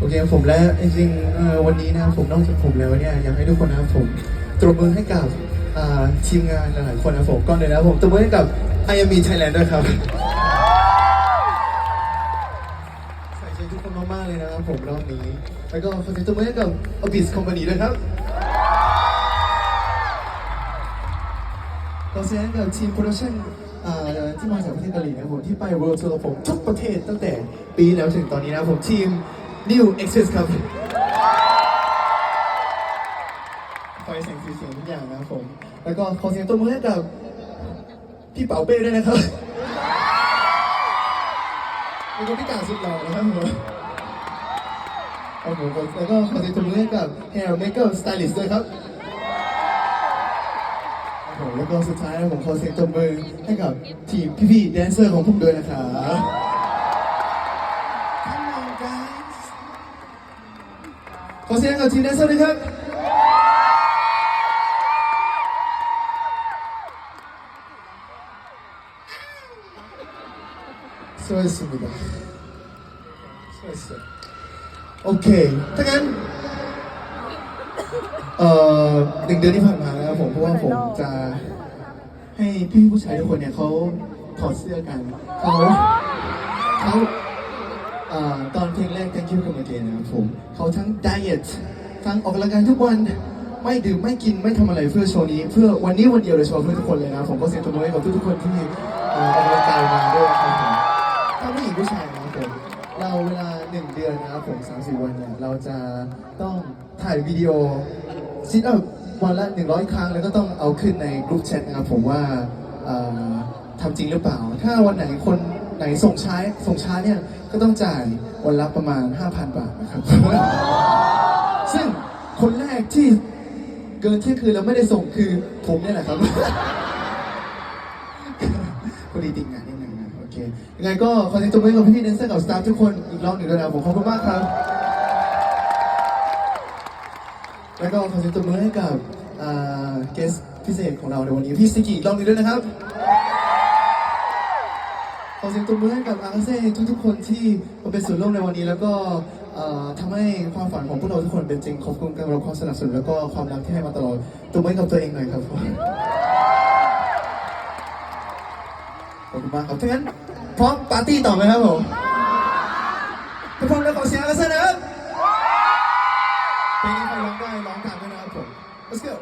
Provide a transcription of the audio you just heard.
โอเคผมและจริงๆวันนี้นะผมนอกจากผมแล้วเนี่ยอยากให้ทุกคนนะผมตบมือให้กับทีมงานหลายๆคนนะผมก่อนเลยนะผมตบมือให้กับ I am me Thailand ด้วยครับใส่ใจทุกคนมากๆเลยนะครับผมรอบนี้ แล้วก็ขอเสียงตบมือให้กับ Abyss Company ด้วยครับขอเสียงให้กับทีมโปรดักชั่นที่มาจากประเทศเกาหลีนะผมที่ไป World Tour กับผมทุกประเทศตั้งแต่ปีแล้วถึงตอนนี้นะผมทีม New Access ครับไฟแสงสีเสียงทุกอย่างนะครับผม แล้วก็ขอเสียงตบมือให้กับพี่เป๋าเป้ด้วยนะครับแล้วก็พี่กาสุดหล่อนะครับผมครับผมแล้วก็ขอเสียงตบมือให้กับ Hair Makeup Stylist ด้วยครับผมแล้วก็สุดท้ายนะผมขอเสียงตบมือให้กับทีมพี่ๆแดนเซอร์ของผมด้วยนะครับ ขอเสียงกับทีมแดนเซอร์ด้วยครับ 수고했습니다. 수고했어요. 오케이. ถ้างั้นเอ่อหนึ่งเดือนที่ผ่านมานะครับผมเพราะว่าผมจะให้พี่ผู้ชายทุกคนเนี่ยเขาถอดเสื้อกันเขาเขาเ อ่อตอนเพลงแรก Thank you come again นะครับผมเขาทั้งไดเอททั้งออกกำลังกายทุกวันไม่ดื่มไม่กินไม่ทำอะไรเพื่อโชว์นี้ เพื่อวันนี้วันเดียวโดยเฉพาะเพื่อทุกคนเลยนะผมก็เสียงตบมือให้กับทุกๆคนที่เอ่อออกกำลังกายมาด้วยนะครับผมถ้าผู้หญิงผู้ชายนะครับผมเราเวลาหนึ่งเดือนนะครับผมสามสี่วันเนี่ยเราจะต้องถ่ายวิดีโอซิทอัพวันละหนึ่งร้อยครั้ง แล้วก็ต้องเอาขึ้นในกลุ่มแชทนะครับผมว่าเอ่อทำจริงหรือเปล่า ถ้าวันไหนคน ไหนส่งช้าส่งช้าเนี่ยก็ต้องจ่ายวันละประมาณ 5,000 บาทนะครับ ซึ่งคนแรกที่เกินเที่ยงคืนแล้วไม่ได้ส่งคือผมเนี่ยแหละครับพอดีติดงานนิดนึงนะโอเคยังไงก็ขอเสียงตบมือให้กับพี่ๆแดนเซอร์กับสตาฟทุกคนอีกรอบหนึ่งด้วยนะครับผมขอบคุณมากครับ แล้วก็ขอเสียงตบมือให้กับเกสพิเศษของเราในวันนี้พี่ซิกิอีกรอบหนึ่งด้วยนะครับ ขอเสียงตบมือให้กับอาเซ่ทุกๆคนที่มาเป็นส่วนร่วมในวันนี้ แล้วก็เอ่อทำให้ความฝันของพวกเราทุกคนเป็นจริงขอบคุณการรับความสนับสนุนแล้วก็ความรักที่ให้มาตลอดตบมือให้กับตัวเองหน่อยครับขอบคุณมากครับถ้างั้นพร้อมปาร์ตี้ต่อไหมครับผมถ้าพร้อมแล้วขอเสียงอาเซ่นะครับเพลงนี้ใครร้องได้ร้องตามด้วยนะครับผม let's go